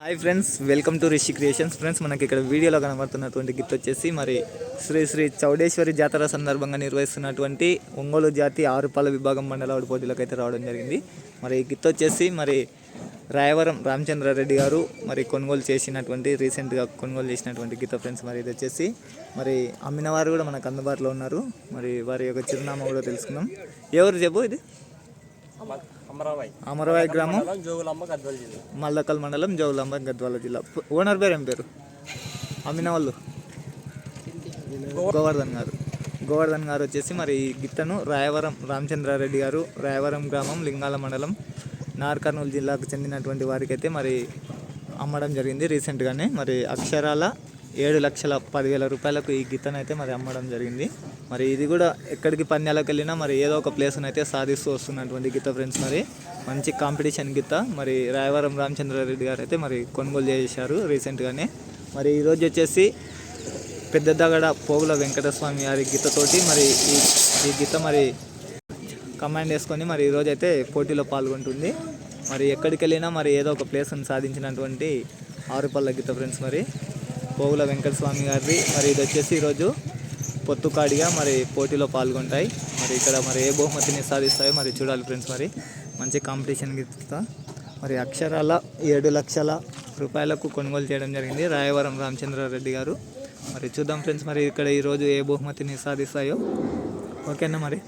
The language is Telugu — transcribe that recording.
Hi friends welcome to Rishi creations friends మనకి ఇక్కడ వీడియోలో కనబడుతున్నటువంటి గిఫ్ట్ వచ్చేసి మరి శ్రీ శ్రీ చౌడేశ్వరి జాతర సందర్భంగా నిర్వహిస్తున్నటువంటి ఒంగోలు జాతి ఆరుపాల విభాగం మండలాడు పోటీలకు అయితే రావడం జరిగింది. మరి ఈ గిఫ్ట్ వచ్చేసి మరి రాయవరం రామచంద్రారెడ్డి గారు మరి కొనుగోలు చేసినటువంటి రీసెంట్గా కొనుగోలు చేసినటువంటి గీత ఫ్రెండ్స్ మరి ఇది వచ్చేసి. మరి అమ్మిన వారు కూడా మనకు అందుబాటులో ఉన్నారు. మరి వారి యొక్క చిరునామా కూడా తెలుసుకుందాం. ఎవరు చెప్పు ఇది? అమరవాయి గ్రామం? జోగులమ్మ గద్వాల జిల్లా. మల్లకల్ మండలం జౌలాంబ గద్వాల జిల్లా. ఓనర్ పేరు ఏం పేరు? అమ్మిన వాళ్ళు గోవర్ధన్ గారు. గోవర్ధన్ గారు వచ్చేసి మరి ఈ గిత్తను రాయవరం రామచంద్రారెడ్డి గారు రాయవరం గ్రామం లింగాల మండలం నార్ కర్నూలు జిల్లాకు చెందినటువంటి వారికి అయితే మరి అమ్మడం జరిగింది రీసెంట్గానే. మరి అక్షరాల ఏడు లక్షల పదివేల రూపాయలకు ఈ గిత్తను అయితే మరి అమ్మడం జరిగింది. మరి ఇది కూడా ఎక్కడికి పందాలకు వెళ్ళినా మరి ఏదో ఒక ప్లేస్ను అయితే సాధిస్తూ వస్తున్నటువంటి గీత ఫ్రెండ్స్ మరి. మంచి కాంపిటీషన్ గీత. మరి రాయవరం రామచంద్రారెడ్డి గారు అయితే మరి కొనుగోలు చేశారు రీసెంట్గానే. మరి ఈరోజు వచ్చేసి పెద్ద దగడ పోగుల వెంకటస్వామి గారి గీతతోటి మరి ఈ ఈ గీత మరి కమాండ్ వేసుకొని మరి ఈరోజు అయితే పోటీలో పాల్గొంటుంది. మరి ఎక్కడికి వెళ్ళినా మరి ఏదో ఒక ప్లేస్ని సాధించినటువంటి ఆరుపల్ల గీత ఫ్రెండ్స్ మరి. పోగుల వెంకటస్వామి గారిది. మరి ఇది వచ్చేసి ఈరోజు పొత్తుకాడిగా మరి పోటీలో పాల్గొంటాయి. మరి ఇక్కడ మరి ఏ బహుమతిని సాధిస్తాయో మరి చూడాలి ఫ్రెండ్స్ మరి. మంచి కాంపిటీషన్ గీత మరి అక్షరాల ఏడు లక్షల రూపాయలకు కొనుగోలు చేయడం జరిగింది రాయవరం రామచంద్రారెడ్డి గారు. మరి చూద్దాం ఫ్రెండ్స్ మరి ఇక్కడ ఈరోజు ఏ బహుమతిని సాధిస్తాయో. ఓకేనా మరి?